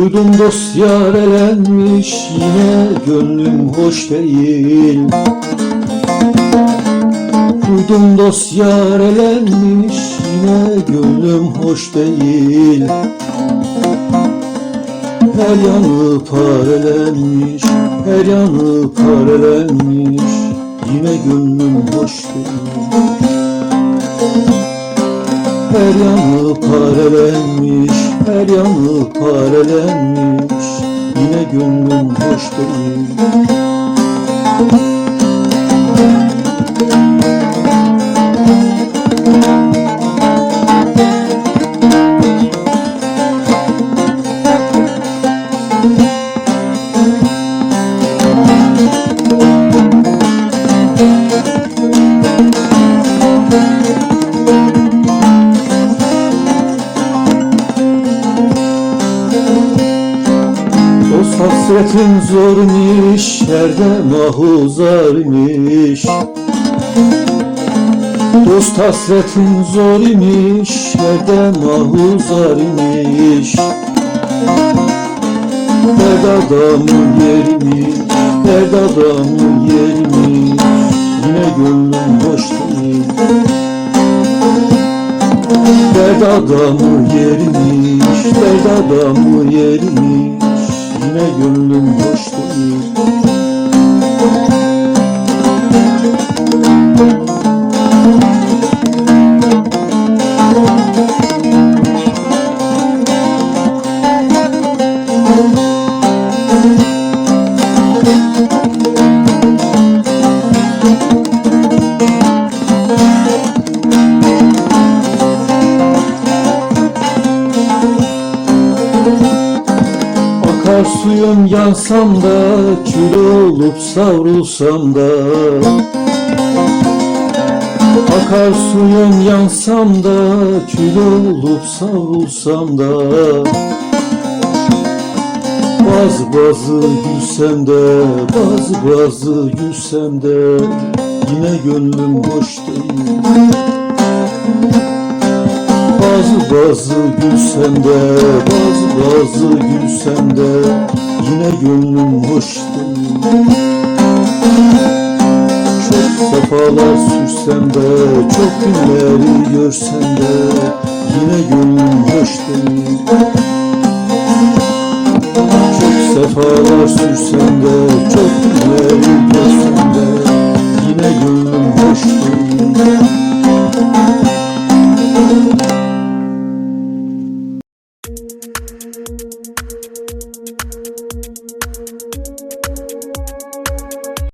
Duydum dost yar elenmiş yine gönlüm hoş değil. Duydum dost yar elenmiş yine gönlüm hoş değil. Her yanı parelenmiş her yanı parelenmiş Yine gönlüm hoş değil. Her yanı parelenmiş, her yanı parelenmiş Yine gönlüm hoş değil Hasretin zormuş, yerde mahuzarmış Dost hasretin zor imiş, yerde mahuzar imiş Derd adamın yerimi, derd adamın yerimi Yine gönlüm boş değil. Derd adamı yermiş, derd adamı yermiş Yine gönlüm hoş değil suyum yansam da Kül olup savrulsam da. Akar suyum yansam da Kül olup savrulsam da. Bazı bazı gülsem de Bazı bazı gülsem de Yine gönlüm boş değil. Bazı bazı gülsem de Bazı bazı gülsem de Yine gönlüm hoş Çok sefalar sürsem de Çok günleri görsem de Yine gönlüm hoş değil. Çok sefalar sürsem de Çok günleri görsem de